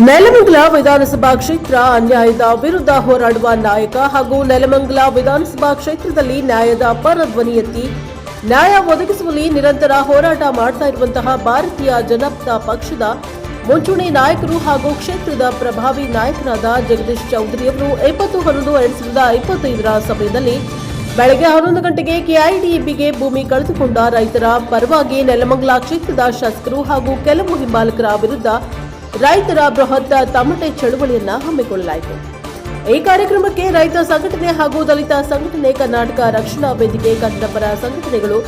ನೆಲಮಂಗಲ ವಿಧಾನಸಭಾ ಕ್ಷೇತ್ರ ಅನ್ಯಾಯದ ವಿರುದ್ಧ ಹೋರಾಡುವ ನಾಯಕ ಹಾಗೂ ನೆಲಮಂಗಲ ವಿಧಾನಸಭಾ ಕ್ಷೇತ್ರದಲ್ಲಿ ನ್ಯಾಯದ ಪರ ಧ್ವನಿ ಎತ್ತಿ ನ್ಯಾಯ ಒದಗಿಸುವಲ್ಲಿ ನಿರಂತರ ಹೋರಾಟ ಮಾಡ್ತಾ ಇರುವಂತಹ ಭಾರತೀಯ ಜನತಾ ಪಕ್ಷದ ಮುಂಚೂಣಿ ನಾಯಕರು ಹಾಗೂ ಕ್ಷೇತ್ರದ ಪ್ರಭಾವಿ ನಾಯಕರಾದ ಜಗದೀಶ್ ಚೌಧರಿ ಅವರು ಇಪ್ಪತ್ತು ಹನ್ನೊಂದು ಎರಡ್ ಸಾವಿರದ ಇಪ್ಪತ್ತೈದರ ಸಮಯದಲ್ಲಿ ಬೆಳಗ್ಗೆ ಹನ್ನೊಂದು ಗಂಟೆಗೆ ಕೆಐಡಿಬಿಗೆ ಭೂಮಿ ಕಳೆದುಕೊಂಡ ರೈತರ ಪರವಾಗಿ ನೆಲಮಂಗಲ ಕ್ಷೇತ್ರದ ಶಾಸಕರು ಹಾಗೂ ಕೆಲವು ಹಿಂಬಾಲಕರ ವಿರುದ್ಧ ರೈತರ ಬೃಹತ್ ತಮಟೆ ಚಳುವಳಿಯನ್ನ ಹಮ್ಮಿಕೊಳ್ಳಲಾಯಿತು. ಈ ಕಾರ್ಯಕ್ರಮಕ್ಕೆ ರೈತ ಸಂಘಟನೆ ಹಾಗೂ ದಲಿತ ಸಂಘಟನೆ ಕರ್ನಾಟಕ ರಕ್ಷಣಾ ವೇದಿಕೆ ಕನ್ನಡಪರ ಸಂಘಟನೆಗಳು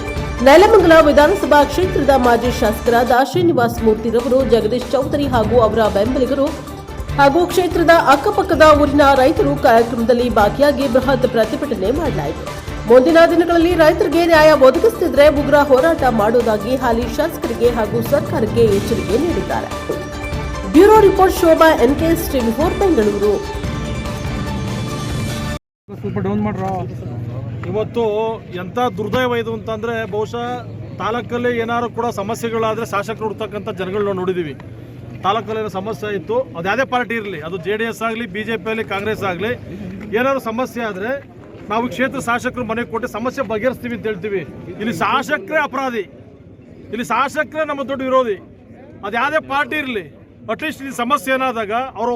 ನೆಲಮಂಗಲ ವಿಧಾನಸಭಾ ಕ್ಷೇತ್ರದ ಮಾಜಿ ಶಾಸಕರಾದ ಶ್ರೀನಿವಾಸ್ ಮೂರ್ತಿರವರು ಜಗದೀಶ್ ಚೌಧರಿ ಹಾಗೂ ಅವರ ಬೆಂಬಲಿಗರು ಹಾಗೂ ಕ್ಷೇತ್ರದ ಅಕ್ಕಪಕ್ಕದ ಊರಿನ ರೈತರು ಕಾರ್ಯಕ್ರಮದಲ್ಲಿ ಭಾಗಿಯಾಗಿ ಬೃಹತ್ ಪ್ರತಿಭಟನೆ ಮಾಡಲಾಯಿತು. ಮುಂದಿನ ದಿನಗಳಲ್ಲಿ ರೈತರಿಗೆ ನ್ಯಾಯ ಒದಗಿಸುತ್ತಿದ್ದರೆ ಉಗ್ರ ಹೋರಾಟ ಮಾಡುವುದಾಗಿ ಹಾಲಿ ಶಾಸಕರಿಗೆ ಹಾಗೂ ಸರ್ಕಾರಕ್ಕೆ ಎಚ್ಚರಿಕೆ ನೀಡಿದ್ದಾರೆ. Bureau report Shobha TV four Bengaluru. ಸ್ವಲ್ಪ ಡೌನ್ ಮಾಡ್ರ? ಇವತ್ತು ಎಂಥ ದುರ್ದೈವ ಇದು ಅಂತಂದರೆ ಬಹುಶಃ ತಾಲೂಕಲ್ಲಿ ಏನಾದ್ರು ಕೂಡ ಸಮಸ್ಯೆಗಳಾದರೆ ಶಾಸಕರು ಹುಡ್ತಕ್ಕಂಥ ಜನಗಳನ್ನ ನೋಡಿದ್ದೀವಿ ತಾಲೂಕಲ್ಲಿ ಏನೋ ಸಮಸ್ಯೆ ಇತ್ತು. ಅದು ಯಾವುದೇ ಪಾರ್ಟಿ ಇರಲಿ ಅದು ಜೆ ಡಿ ಎಸ್ ಆಗಲಿ ಬಿ ಜೆ ಪಿ ಆಗಲಿ ಕಾಂಗ್ರೆಸ್ ಆಗಲಿ ಏನಾದ್ರು ಸಮಸ್ಯೆ ಆದರೆ ನಾವು ಕ್ಷೇತ್ರ ಶಾಸಕರು ಮನೆಗೆ ಕೊಟ್ಟು ಸಮಸ್ಯೆ ಬಗೆಹರಿಸ್ತೀವಿ ಅಂತ ಹೇಳ್ತೀವಿ. ಇಲ್ಲಿ ಶಾಸಕರೇ ಅಪರಾಧಿ. ಇಲ್ಲಿ ಶಾಸಕರೇ ನಮ್ಮ ದೊಡ್ಡ ವಿರೋಧಿ. ಅದು ಯಾವುದೇ ಪಾರ್ಟಿ ಇರಲಿ ಅಟ್ಲೀಸ್ಟ್ ಈ ಸಮಸ್ಯೆ ಏನಾದಾಗ ಅವರು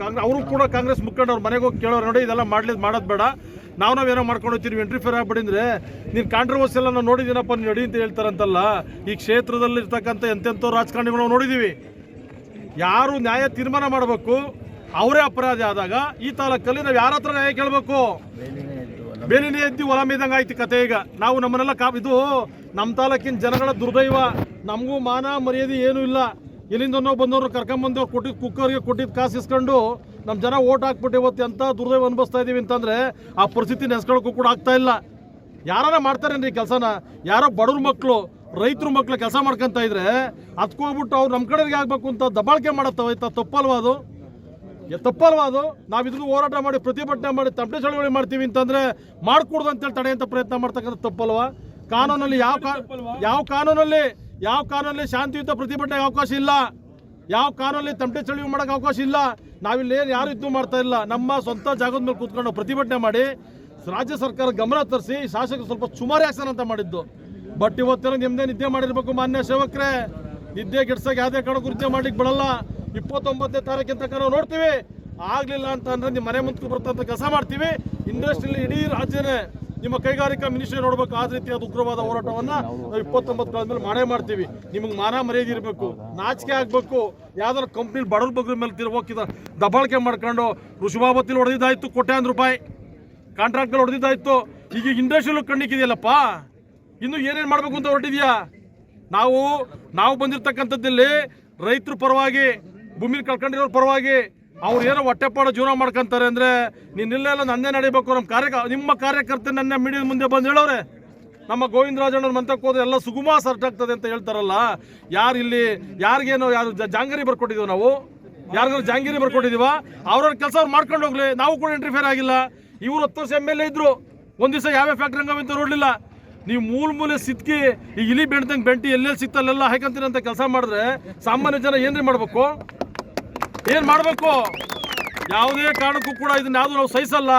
ಕಾಂಗ್ರೆಸ್ ಅವರು ಕೂಡ ಕಾಂಗ್ರೆಸ್ ಮುಖಂಡ ಅವ್ರ ಮನೆಗೆ ಹೋಗಿ ಕೇಳೋರು ನೋಡಿ ಇದೆಲ್ಲ ಮಾಡ್ಲಿದ್ದು ಮಾಡೋದು ಬೇಡ. ನಾವು ನಾವೇನೋ ಮಾಡ್ಕೊಂಡು ಹೋಗ್ತೀವಿ ಎಂಟ್ರಿಫೇರ್ ಫೇರ್ ಅಂದ್ರೆ ನೀನು ಕಾಂಟ್ರವರ್ಸಿ ಎಲ್ಲ ನಾವು ನೋಡಿದ್ದೀನಪ್ಪ ನೀವು ನಡಿ ಅಂತ ಹೇಳ್ತಾರಂತಲ್ಲ. ಈ ಕ್ಷೇತ್ರದಲ್ಲಿ ಇರ್ತಕ್ಕಂಥ ಎಂತೆಂಥೋ ರಾಜಕಾರಣಿಗಳು ನಾವು ನೋಡಿದ್ದೀವಿ ಯಾರು ನ್ಯಾಯ ತೀರ್ಮಾನ ಮಾಡಬೇಕು, ಅವರೇ ಅಪರಾಧಿ ಆದಾಗ ಈ ತಾಲೂಕಲ್ಲಿ ನಾವು ಯಾರ ಹತ್ರ ನ್ಯಾಯ ಕೇಳಬೇಕು? ಬೇಲಿನೇ ಎದ್ದು ಹೊಲ ಮೇದಂಗೆ ಆಯ್ತು ಕತೆ ಈಗ. ನಾವು ನಮ್ಮನ್ನೆಲ್ಲ ಕಾ ಇದು ನಮ್ಮ ತಾಲೂಕಿನ ಜನಗಳ ದುರ್ದೈವ. ನಮಗೂ ಮಾನ ಮರ್ಯಾದೆ ಏನೂ ಇಲ್ಲ. ಎಲ್ಲಿಂದ ನಾವು ಬಂದವರು ಕರ್ಕೊಂಬಂದವ್ರು ಕೊಟ್ಟಿದ್ದು ಕುಕ್ಕರ್ಗೆ ಕೊಟ್ಟಿದ್ದು ಕಾಸು ಇಸ್ಕೊಂಡು ನಮ್ಮ ಜನ ಓಟ್ ಹಾಕ್ಬಿಟ್ಟು ಇವತ್ತು ಎಂಥ ದುರ್ದೈವ ಅನುಭವಿಸ್ತಾ ಇದೀವಿ ಅಂತಂದರೆ ಆ ಪರಿಸ್ಥಿತಿ ನೆನೆಸ್ಕೊಳ್ಳೋಕ್ಕೂ ಕೂಡ ಆಗ್ತಾ ಇಲ್ಲ. ಯಾರನ್ನ ಮಾಡ್ತಾರೇನ್ರಿ ಕೆಲಸನ? ಯಾರೋ ಬಡವ್ರ ಮಕ್ಕಳು ರೈತರ ಮಕ್ಕಳು ಕೆಲಸ ಮಾಡ್ಕೊಂತ ಇದ್ರೆ ಹೋಗ್ಬಿಟ್ಟು ಅವ್ರು ನಮ್ಮ ಕಡೆಗೆ ಆಗ್ಬೇಕು ಅಂತ ದಬ್ಬಾಳಿಕೆ ಮಾಡತ್ತವ ತಪ್ಪಲ್ವಾ ಅದು? ತಪ್ಪಲ್ವಾ ಅದು? ನಾವು ಇದನ್ನು ಹೋರಾಟ ಮಾಡಿ ಪ್ರತಿಭಟನೆ ಮಾಡಿ ತಪ್ಪೆ ಚಳವಳಿ ಮಾಡ್ತೀವಿ ಅಂತಂದ್ರೆ ಮಾಡ್ಕೊಡ್ದು ಅಂತೇಳಿ ತಡೆಯಂತ ಪ್ರಯತ್ನ ಮಾಡ್ತಕ್ಕಂಥ ತಪ್ಪಲ್ವಾ? ಕಾನೂನಲ್ಲಿ ಯಾವ ಕಾ ಯಾವ ಕಾನೂನಲ್ಲಿ? ಯಾವ ಕಾರಲ್ಲಿ ಶಾಂತಿಯುತ ಪ್ರತಿಭಟನೆ ಅವಕಾಶ ಇಲ್ಲ? ಯಾವ ಕಾರಲ್ಲಿ ತಮಟೆ ಚಳಿವು ಮಾಡೋಕೆ ಅವಕಾಶ ಇಲ್ಲ? ನಾವಿಲ್ಲಿ ಏನು ಯಾರು ಇದು ಮಾಡ್ತಾ ಇಲ್ಲ? ನಮ್ಮ ಸ್ವಂತ ಜಾಗದ ಮೇಲೆ ಕೂತ್ಕೊಂಡು ಪ್ರತಿಭಟನೆ ಮಾಡಿ ರಾಜ್ಯ ಸರ್ಕಾರ ಗಮನ ತರಿಸಿ ಶಾಸಕರು ಸ್ವಲ್ಪ ಸುಮಾರು ಆಕ್ಷನ್ ಅಂತ ಮಾಡಿದ್ದು. ಬಟ್ ಇವತ್ತೇನೋ ನಿಮ್ಮದೇ ನಿದ್ದೆ ಮಾಡಿರ್ಬೇಕು ಮಾನ್ಯ ಸೇವಕರೇ. ನಿದ್ದೆ ಗಿಡ್ಸಕ್ಕೆ ಯಾವುದೇ ಕಾರಣಕ್ಕೂ ನಿದ್ದೆ ಮಾಡ್ಲಿಕ್ಕೆ ಬಿಡಲ್ಲ. ಇಪ್ಪತ್ತೊಂಬತ್ತನೇ ತಾರೀಕಿನ ತನಕ ನಾವು ನೋಡ್ತೀವಿ. ಆಗಲಿಲ್ಲ ಅಂತ ಅಂದ್ರೆ ನಿಮ್ಮ ಮನೆ ಮುಂದೆ ಬರ್ತಂತ ಕೆಲಸ ಮಾಡ್ತೀವಿ. ಇಂಡಸ್ಟ್ರಿಯಲ್ಲಿ ಇಡೀ ರಾಜ್ಯನೇ ನಿಮ್ಮ ಕೈಗಾರಿಕಾ ಮಿನಿಸ್ಟ್ರಿ ನೋಡ್ಬೇಕು, ಆ ರೀತಿಯಾದ ಉಗ್ರವಾದ ಹೋರಾಟವನ್ನ ನಾವು ಇಪ್ಪತ್ತೊಂಬತ್ತು ಕಾಲದ ಮೇಲೆ ಮಾಡೇ ಮಾಡ್ತೀವಿ. ನಿಮಗೆ ಮಾನ ಮರ್ಯಾದೆ ಇರಬೇಕು, ನಾಚಿಕೆ ಆಗ್ಬೇಕು. ಯಾವ್ದಾದ್ರು ಕಂಪ್ನಿ ಬಡವ್ರ ಬಗ್ಗೆ ಮೇಲೆ ತಿರು ಹೋಗಿದ ದಬ್ಬಾಳಿಕೆ ಮಾಡ್ಕೊಂಡು ಋಷಭಾವತಿಲಿ ಹೊಡೆದಿದ್ದಾಯ್ತು ಕೋಟ್ಯಾಂತರ ರೂಪಾಯಿ. ಕಾಂಟ್ರಾಕ್ಟ್ಗಳು ಹೊಡೆದಿದ್ದಾಯ್ತು. ಈಗ ಇಂಡಸ್ಟ್ರಿಯಲ್ ಕಣ್ಣಿಕ್ಕಿದೆಯಲ್ಲಪ್ಪ ಇನ್ನು ಏನೇನು ಮಾಡಬೇಕು ಅಂತ ಹೊರಟಿದ್ಯಾ? ನಾವು ನಾವು ಬಂದಿರತಕ್ಕಂಥದ್ದಲ್ಲಿ ರೈತರು ಪರವಾಗಿ ಭೂಮಿ ಕಳ್ಕೊಂಡಿರೋ ಪರವಾಗಿ ಅವ್ರು ಏನೋ ಹೊಟ್ಟೆಪಾಡು ಜೀವನ ಮಾಡ್ಕೊಂತಾರೆ ಅಂದ್ರೆ ನೀನ್ ಇಲ್ಲೆಲ್ಲ ನಂದೇ ನಡಿಬೇಕು ನಮ್ಮ ಕಾರ್ಯ ನಿಮ್ಮ ಕಾರ್ಯಕರ್ತ ನನ್ನ ಮುಂದೆ ಬಂದು ಹೇಳೋರೆ. ನಮ್ಮ ಗೋವಿಂದರಾಜಣ್ಣವ್ರ ಮಂತಕ್ಕೆ ಹೋದ್ರೆ ಎಲ್ಲ ಸುಗಮ ಸರ್ಟ್ ಆಗ್ತದೆ ಅಂತ ಹೇಳ್ತಾರಲ್ಲ. ಯಾರು ಇಲ್ಲಿ, ಯಾರಿಗೇನೋ ಯಾರು ಜಾಂಗರಿ ಬರ್ಕೊಟ್ಟಿದ್ದೀವಿ ನಾವು? ಯಾರಿಗಾರು ಜಾಂಗಿರಿ ಬರ್ಕೊಟ್ಟಿದೀವ? ಅವ್ರವ್ರ ಕೆಲಸ ಅವ್ರು ಮಾಡ್ಕೊಂಡು ಹೋಗ್ಲಿ, ನಾವು ಕೂಡ ಇಂಟರ್ಫೇರ್ ಆಗಿಲ್ಲ. ಇವ್ರು ಹತ್ತು ವರ್ಷ ಎಂ ಎಲ್ ಎ ಇದ್ರು. ಒಂದು ದಿವಸ ಯಾವ್ಯಾವ ಫ್ಯಾಕ್ಟ್ರಿ ಹಂಗಂತ ನೋಡಲಿಲ್ಲ. ನೀವು ಮೂಲ ಮೂಲೆ ಸಿದ್ಕಿ ಈ ಇಲಿ ಬೆಣ್ದಂಗೆ ಬೆಂಟಿ ಎಲ್ಲೆಲ್ಲಿ ಸಿಕ್ತಲ್ಲೆಲ್ಲ ಹಾಕಂತೀರಂತ ಕೆಲಸ ಮಾಡಿದ್ರೆ ಸಾಮಾನ್ಯ ಜನ ಏನ್ರಿ ಮಾಡ್ಬೇಕು? ಏನ್ ಮಾಡಬೇಕು? ಯಾವುದೇ ಕಾರಣಕ್ಕೂ ಕೂಡ ಇದನ್ನ ಯಾವ್ದು ನಾವು ಸಹಿಸಲ್ಲ.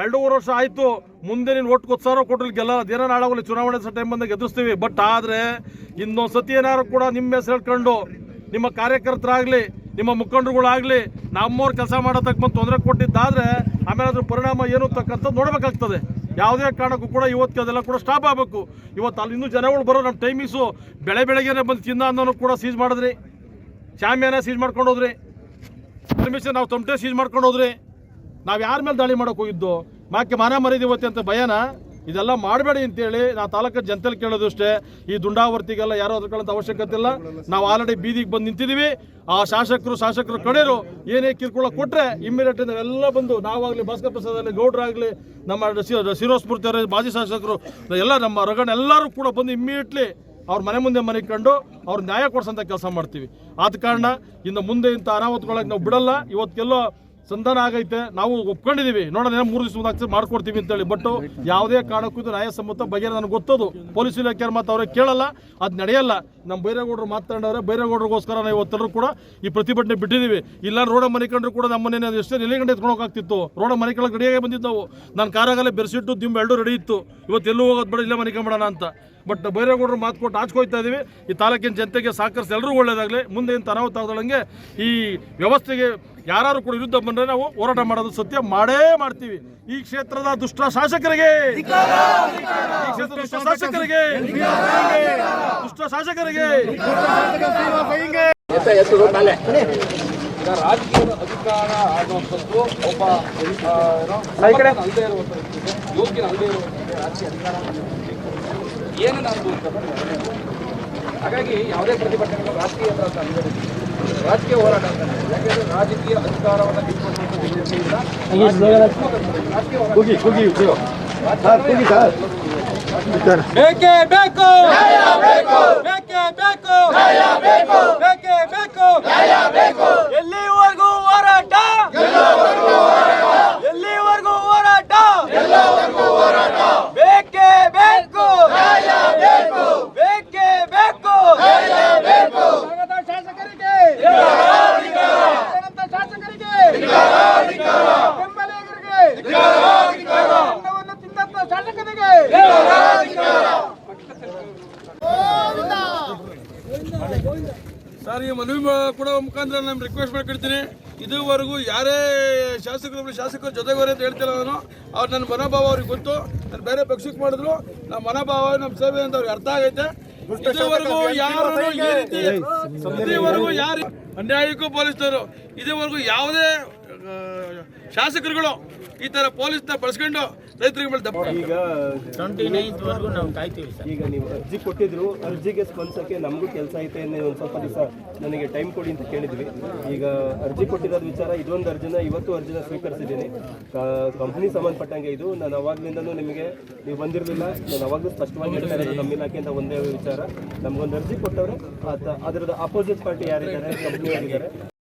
ಎರಡೂವರೆ ವರ್ಷ ಆಯ್ತು, ಮುಂದೆ ನೀನು ಒಟ್ಟು ಕೊತ್ತು ಸಾವಿರ ಗೆಲ್ಲ, ದಿನ ನಾಡಾಗಲಿ ಚುನಾವಣೆ ಟೈಮ್ ಬಂದಾಗ ಎದುರಿಸ್ತೀವಿ. ಬಟ್ ಆದ್ರೆ ಇನ್ನೊಂದು ಸತಿ ಏನಾರು ಕೂಡ ನಿಮ್ಮ ಹೆಸರು ಹೇಳ್ಕೊಂಡು, ನಿಮ್ಮ ಕಾರ್ಯಕರ್ತರಾಗ್ಲಿ, ನಿಮ್ಮ ಮುಖಂಡರುಗಳಾಗ್ಲಿ, ನಮ್ಮವ್ರು ಕೆಲಸ ಬಂದು ತೊಂದರೆ ಕೊಟ್ಟಿದ್ದಾದ್ರೆ ಆಮೇಲೆ ಅದ್ರ ಪರಿಣಾಮ ಏನು ತಕ್ಕಂಥದ್ದು ನೋಡಬೇಕಾಗ್ತದೆ. ಯಾವುದೇ ಕಾರಣಕ್ಕೂ ಕೂಡ ಇವತ್ತು ಅದೆಲ್ಲ ಕೂಡ ಸ್ಟಾಪ್ ಆಗಬೇಕು. ಇವತ್ತು ಅಲ್ಲಿ ಇನ್ನೂ ಜನಗಳು ಬರೋ ನಮ್ಮ ಟೈಮಿಂಗ್ಸು ಬೆಳೆ ಬೆಳಗ್ಗೆನೇ ಬಂದು ಚಿನ್ನ ಅನ್ನೋನು ಕೂಡ ಸೀಜ್ ಮಾಡಿದ್ರಿ. ಶಾಮಿಯಾನ ಸೀಜ್ ಮಾಡ್ಕೊಂಡು ಹೋದ್ರಿ. ಪರ್ಮಿಷನ್ ನಾವು ತಮಟೆ ಸೀಜ್ ಮಾಡ್ಕೊಂಡು ಹೋದ್ರಿ ನಾವು ಯಾರ ಮೇಲೆ ದಾಳಿ ಮಾಡೋಕೆ ಹೋಗಿದ್ದು? ಮಾಕೆ ಮಾನ ಮರಿದಿ ಇವತ್ತೆ ಅಂತ ಭಯನ ಇದೆಲ್ಲ ಮಾಡಬೇಡಿ ಅಂತೇಳಿ ನಾ ತಾಲೂಕು ಕೇಳೋದು ಅಷ್ಟೇ ಈ ದುಂಡಾವರ್ತಿಗೆಲ್ಲ ಯಾರೋ ಅದ್ಕೊಳ್ಳೋಂಥ ಅವಶ್ಯಕತೆ ಇಲ್ಲ. ನಾವು ಆಲ್ರೆಡಿ ಬೀದಿಗೆ ಬಂದು ನಿಂತಿದ್ದೀವಿ ಆ ಶಾಸಕರು ಶಾಸಕರು ಕಡೆಯರು ಏನೇ ಕಿರ್ಕೊಳ್ಳೋ ಕೊಟ್ಟರೆ ಇಮ್ಮಿಡಿಯೇಟ್ ನಾವೆಲ್ಲ ಬಂದು ನಾವಾಗಲಿ ಭಾಸ್ಕರ್ ಪ್ರಸಾದ್ ಆಗಲಿ ಗೌಡ್ರಾಗಲಿ ನಮ್ಮ ಶಿರೋಸ್ಫೂರ್ತಿ ಅವರ ಮಾಜಿ ಶಾಸಕರು, ಎಲ್ಲ ನಮ್ಮ ರಗಣ ಎಲ್ಲರೂ ಕೂಡ ಬಂದು ಇಮ್ಮಿಡಿಯೇಟ್ಲಿ ಅವ್ರ ಮನೆ ಮುಂದೆ ಮನೆ ಕಂಡು ಅವ್ರ ನ್ಯಾಯ ಕೊಡ್ಸೋಂಥ ಕೆಲಸ ಮಾಡ್ತೀವಿ. ಆದ ಕಾರಣ ಇನ್ನು ಮುಂದೆ ಇಂಥ ಅನಾಹುತಗಳಾಗಿ ನಾವು ಬಿಡಲ್ಲ. ಇವತ್ತೆಲ್ಲೋ ಸಂಧಾನ ಆಗೈತೆ. ನಾವು ಒಪ್ಕೊಂಡಿದೀವಿ. ನೋಡೋಣ ಮೂರು ದಿವಸ ಮಾಡ್ಕೊಡ್ತೀವಿ ಅಂತೇಳಿ. ಬಟ್ ಯಾವುದೇ ಕಾರಣಕ್ಕೂ ಇದು ನ್ಯಾಯಸಮ್ಮತ ಬಗ್ಗೆ ನನಗೆ ಗೊತ್ತದು. ಪೊಲೀಸ್ ಇಲಾಖೆಯ ಮಾತು ಅವ್ರಿಗೆ ಕೇಳಲ್ಲ. ಅದು ನಡೆಯಲ್ಲ. ನಮ್ಮ ಬೈರೇಗೌಡರು ಮಾತಾಡೋರೆ ಬೈರೇಗೌಡರಿಗೋಸ್ಕರ ನಾವು ಇವತ್ತೆಲ್ಲರೂ ಕೂಡ ಈ ಪ್ರತಿಭಟನೆ ಬಿಟ್ಟಿದ್ದೀವಿ ಇಲ್ಲ ರೋಡ ಮನೆ ಕಂಡ್ರು ಕೂಡ ನಮ್ಮನ್ನೇ ಎಷ್ಟೇ ನೆಲೆ ಗಂಟೆ ಎತ್ಕೊಂಡು ಹೋಗಾಗ್ತಿತ್ತು ರೋಡ ಮನೆ ಕೆಳಗೆ ರೆಡಿಯಾಗಿ ಬಂದಿದ್ದವು. ನಾನು ಕಾರಾಗಲ್ಲೇ ಬೆರೆಸಿಟ್ಟು ದಿಂಬು ಎರಡು ರೆಡಿ ಇತ್ತು. ಇವತ್ತು ಎಲ್ಲೂ ಹೋಗೋದು ಬೇಡ, ಇಲ್ಲೇ ಮನೆ ಕಂಬಿಡೋಣ ಅಂತ. ಬಟ್ ಬೈರೇಗೌಡರು ಮಾತು ಕೊಟ್ಟು ಆಚ್ಕೋಯ್ತಾ ಇದ್ದೀವಿ ಈ ತಾಲೂಕಿನ ಜನತೆಗೆ ಸಹಕರಿಸಿ ಎಲ್ಲರೂ ಒಳ್ಳೇದಾಗಲಿ. ಮುಂದೆ ಏನು ಅನಾಹುತ ಆಗದಂಗೆ ಈ ವ್ಯವಸ್ಥೆಗೆ ಯಾರು ಕೂಡ ವಿರುದ್ಧ ಬಂದರೆ ನಾವು ಹೋರಾಟ ಮಾಡೋದು ಸತ್ಯ ಮಾಡೇ ಮಾಡ್ತೀವಿ. ಈ ಕ್ಷೇತ್ರದ ದುಷ್ಟ ಶಾಸಕರಿಗೆ. ಈ ಕ್ಷೇತ್ರದ ದುಷ್ಟ ಶಾಸಕರಿಗೆ. ದುಷ್ಟ ಶಾಸಕರಿಗೆ. ರಾಜಕೀಯದ ಅಧಿಕಾರ ಅನ್ನುವಂಥದ್ದು ಒಬ್ಬ ಅಲ್ಲದೆ ಇರುವಂಥದ್ದು. ಯೋಗ್ಯನ ಅಲ್ಲದೆ ಇರುವಂಥದ್ದು. ರಾಜಕೀಯ ಅಧಿಕಾರ ಏನನ್ನ ಅನುಭವಿಸ್ತಾರೆ ಹಾಗಾಗಿ ಯಾವುದೇ ಪ್ರತಿಭಟನೆಗಳು ರಾಜಕೀಯ ಅಂತ. ರಾಜಕೀಯ ಹೋರಾಟ ಅಂತ ಅನ್ಬೇಡಿ. ಯಾಕೆಂದ್ರೆ ರಾಜಕೀಯ ಅಧಿಕಾರವನ್ನು ರಾಜಕೀಯ ಹೋರಾಟ ಬೇಕೇ ಬೇಕು. ಬೇಕೇ. ಬೇಕು ಬೇಕೇ. ಬೇಕು ಎಲ್ಲಿವರೆಗೂ ಹೋರಾಟ ಎಲ್ಲಿವರೆಗೂ ಹೋರಾಟ ಬೇಕೇ ಬೇಕು ಬೇಕೇ ಬೇಕು ನಗರದ ಶಾಸಕರಿಗೆ ನಗರದ ಶಾಸಕರಿಗೆ ಬೆಂಬಲಿಗರಿಗೆ ಅನ್ನವನ್ನು ತಿಂದಂತ ಶಾಸಕರಿಗೆ ಸರ್ ಈ ಮನವಿ ಕೂಡ ಮುಖಾಂತರ ನಾನು ರಿಕ್ವೆಸ್ಟ್ ಮಾಡ್ಕೊಡ್ತೀನಿ. ಇದುವರೆಗೂ ಯಾರೇ ಶಾಸಕರು ಶಾಸಕರ ಜೊತೆಗೋರೆ ಅಂತ ಹೇಳ್ತಿಲ್ಲ ನಾನು. ಅವ್ರು ನನ್ನ ಮನೋಭಾವ ಅವ್ರಿಗೆ ಗೊತ್ತು. ನಾನು ಬೇರೆ ಪಕ್ಷಕ್ಕೆ ಮಾಡಿದ್ರು. ನಮ್ಮ ಮನೋಭಾವ ನಮ್ಮ ಸೇವೆ ಅಂತ ಅವ್ರಿಗೆ ಅರ್ಥ ಆಗೈತೆ. ಇದುವರೆಗೂ ಯಾರು ಈ ರೀತಿ ಇದುವರೆಗೂ ಯಾರು ಅನ್ಯಾಯಕ್ಕೂ ಪೊಲೀಸ್ನವರು. ಇದುವರೆಗೂ ಯಾವುದೇ ಶಾಸಕರುಗಳು ಈ ತರ ಪೊಲೀಸ್ನ ಬಳಸ್ಕೊಂಡು ರೈತರಿಗೆ ಮೇಲೆ ದಪ್ಪ ಈಗ ಈಗ ನೀವು ಅರ್ಜಿ ಕೊಟ್ಟಿದ್ರು ಅರ್ಜಿಗೆ ಸ್ಪಂದಿಸಕ್ಕೆ ನಮಗೂ ಕೆಲಸ ಐತೆ ಅನ್ನೋ ಒಂದು ಸ್ವಲ್ಪ ದಿವಸ ನನಗೆ ಟೈಮ್ ಕೊಡಿ ಅಂತ ಕೇಳಿದ್ವಿ. ಈಗ ಅರ್ಜಿ ಕೊಟ್ಟಿರೋದು ವಿಚಾರ ಇದೊಂದು ಅರ್ಜಿನ ಇವತ್ತು ಅರ್ಜಿನ ಸ್ವೀಕರಿಸಿದ್ದೀನಿ. ಕಂಪ್ನಿ ಸಂಬಂಧಪಟ್ಟಂಗೆ ಇದು. ನಾನು ಅವಾಗ್ಲಿಂದನೂ ನಿಮಗೆ ನೀವು ಬಂದಿರಲಿಲ್ಲ. ನಾನು ಅವಾಗಲೂ ಸ್ಪಷ್ಟವಾಗಿ ಹೇಳ್ತಾ ಇರೋದು ನಮ್ಮ ಇಲಾಖೆಯಿಂದ ಒಂದೇ ವಿಚಾರ. ನಮಗೊಂದು ಅರ್ಜಿ ಕೊಟ್ಟವ್ರೆ ಅದ- ಅದರದ ಅಪೋಸಿಟ್ ಪಾರ್ಟಿ ಯಾರಿದ್ದಾರೆ? ಕಂಪ್ನಿ ಯಾರಿದ್ದಾರೆ